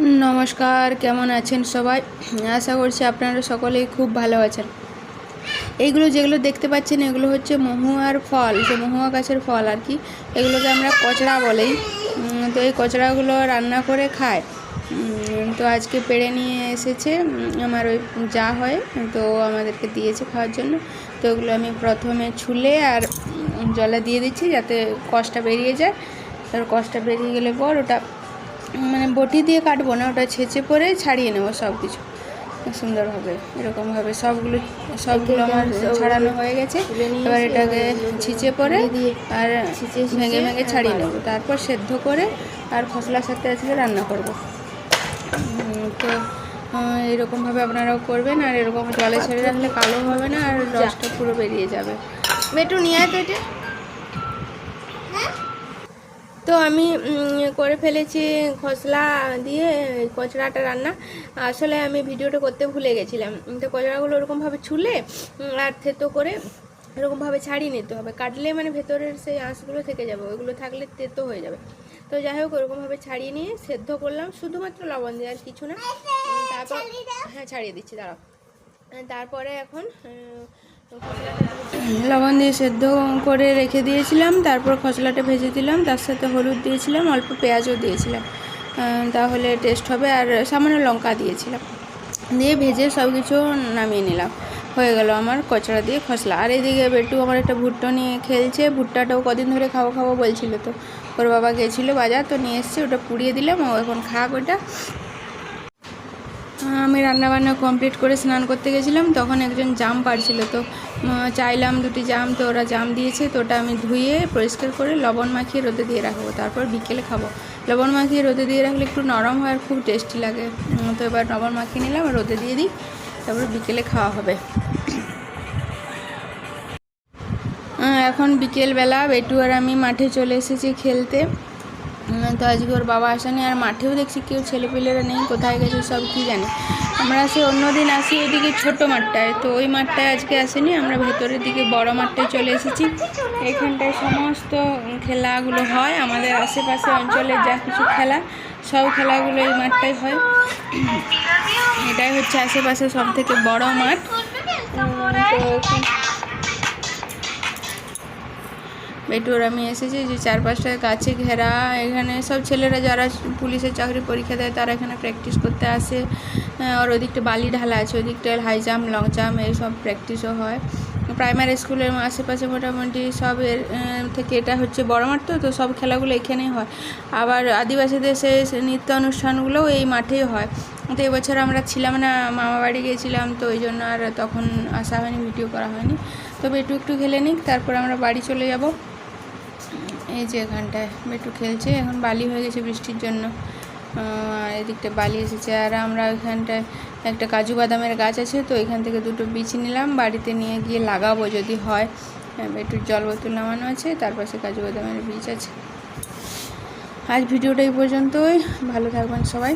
নমস্কার, কেমন আছেন সবাই? আশা করছি আপনারা সকলেই খুব ভালো আছেন। এইগুলো যেগুলো দেখতে পাচ্ছেন, এগুলো হচ্ছে মহুয়ার ফল সে মহুয়া গাছের ফল আর কি। এগুলোকে আমরা কচড়া বলেই তো এই কচড়াগুলো রান্না করে খায়। তো আজকে পেড়ে নিয়ে এসেছে আমার ওই যা হয়, তো আমাদেরকে দিয়েছে খাওয়ার জন্য। তো ওগুলো আমি প্রথমে ছুলে আর জলে দিয়ে দিচ্ছি যাতে কষটা বেরিয়ে যায়। তার কষটা বেরিয়ে গেলে পর ওটা মানে বটি দিয়ে কাটবো না ওটা ছেঁচে পরে ছাড়িয়ে নেব সব কিছু। সুন্দরভাবে এরকমভাবে সবগুলো সবগুলো আমার ছাড়ানো হয়ে গেছে। এবার এটাকে ছিঁচে পরে আর ভেঙে ভেঙে ছাড়িয়ে নেব। তারপর সেদ্ধ করে আর খসলার সাথে আজকে রান্না করব। তো এরকমভাবে আপনারাও করবেন আর এরকম জলে ছেড়ে রাখলে কালো হবে না আর রসটা পুরো বেরিয়ে যাবে। একটু নিয়ে তো এটা। তো আমি করে ফেলেছি খসলা দিয়ে কচড়াটা রান্না। আসলে আমি ভিডিওটা করতে ভুলে গেছিলাম। তো কচড়াগুলো ওরকমভাবে ছুলে আর থেতো করে এরকমভাবে ছাড়িয়ে নিতে হবে। কাটলে মানে ভেতরের সেই আঁশগুলো থেকে যাবে ওইগুলো থাকলে তেতো হয়ে যাবে। তো যাই হোক ওরকমভাবে ছাড়িয়ে নিয়ে সেদ্ধ করলাম। শুধুমাত্র লবণ দিয়ে আর কিছু না। তারপর হ্যাঁ ছাড়িয়ে দিচ্ছি দাঁড়াও। তারপরে এখন লবণ দিয়ে সেদ্ধ করে রেখে দিয়েছিলাম, তারপর খসলাটা ভেজে দিলাম, তার সাথে হলুদ দিয়েছিলাম, অল্প পেঁয়াজও দিয়েছিলাম। তাহলে টেস্ট হবে, আর সামান্য লঙ্কা দিয়েছিলাম। দিয়ে ভেজে সব কিছু নামিয়ে নিলাম। হয়ে গেল আমার কচড়া দিয়ে খসলা। আর এদিকে বেটু আমার একটা ভুট্টো নিয়ে খেলছে, ভুট্টাটাও কদিন ধরে খাব খাব বলছিল তো। ওর বাবা গেছিল বাজার, তো নিয়ে এসছে, ওটা পুড়িয়ে দিলাম, ও এখন খাক ওটা। আমি রান্নাবান্না কমপ্লিট করে স্নান করতে গেছিলাম, তখন একজন জাম পাড়ছিল তো চাইলাম দুটি জাম, তো ওরা জাম দিয়েছে, তো ওটা আমি ধুয়ে পরিষ্কার করে লবণ মাখিয়ে রোদে দিয়ে রাখব, তারপর বিকেলে খাব। লবণ মাখিয়ে রোদে দিয়ে রাখলে একটু নরম হয় আর খুব টেস্টি লাগে। তো এবার লবণ মাখিয়ে নিলাম, রোদে দিয়ে দিই, তারপর বিকেলে খাওয়া হবে। এখন বিকেলবেলা বেটু আর আমি মাঠে চলে এসেছি খেলতে। তো আজকে ওর বাবা আসেনি, আর মাঠেও দেখছি কেউ ছেলেপিলেরা নেই, কোথায় গেছে সব কি জানে। আমরা সে অন্যদিন আসি ওইদিকে ছোট মাঠটায়, তো ওই মাঠটায় আজকে আসেনি, আমরা ভেতরের দিকে বড় মাঠটায় চলে এসেছি। এখানটায় সমস্ত খেলাগুলো হয়, আমাদের আশেপাশে অঞ্চলের যা কিছু খেলা, সব খেলাগুলো এই মাঠটায় হয়। এটাই হচ্ছে আশেপাশে সব থেকে বড় মাঠ। তো বেটুর আমি এসেছি যে চার পাঁচটা গাছে ঘেরা, এখানে সব ছেলেরা যারা পুলিশের চাকরি পরীক্ষা দেয় তারা এখানে প্র্যাকটিস করতে আসে। আর ওদিকটা বালি ঢালা আছে ওদিকটায় হাই জাম্প লং জাম্প এইসব প্র্যাকটিসও হয়। প্রাইমারি স্কুলের আশেপাশে মোটামুটি সব এর থেকে এটা হচ্ছে বড় মাঠ তো তো সব খেলাগুলো এখানেই হয়। আবার আদিবাসীদের সেই নৃত্য অনুষ্ঠানগুলোও এই মাঠেই হয়। তো এবছর আমরা ছিলাম না, মামা বাড়ি গিয়েছিলাম, তো ওই জন্য আর তখন আসা হয়নি ভিডিও করা হয়নি। তবে একটু একটু খেলে নিক, তারপর আমরা বাড়ি চলে যাব। এই যে এখানটায় একটু খেলছে, এখন বালি হয়ে গেছে বৃষ্টির জন্য। এদিকটা বালি এসেছে। আর আমরা ওইখানটায় একটা কাজু বাদামের গাছ আছে, তো এখান থেকে দুটো বীজ নিলাম, বাড়িতে নিয়ে গিয়ে লাগাবো যদি হয়। একটু জল বোতল নামানো আছে, তার পাশে কাজু বাদামের বীজ আছে। আজ ভিডিওটা এই পর্যন্তই। ভালো থাকবেন সবাই।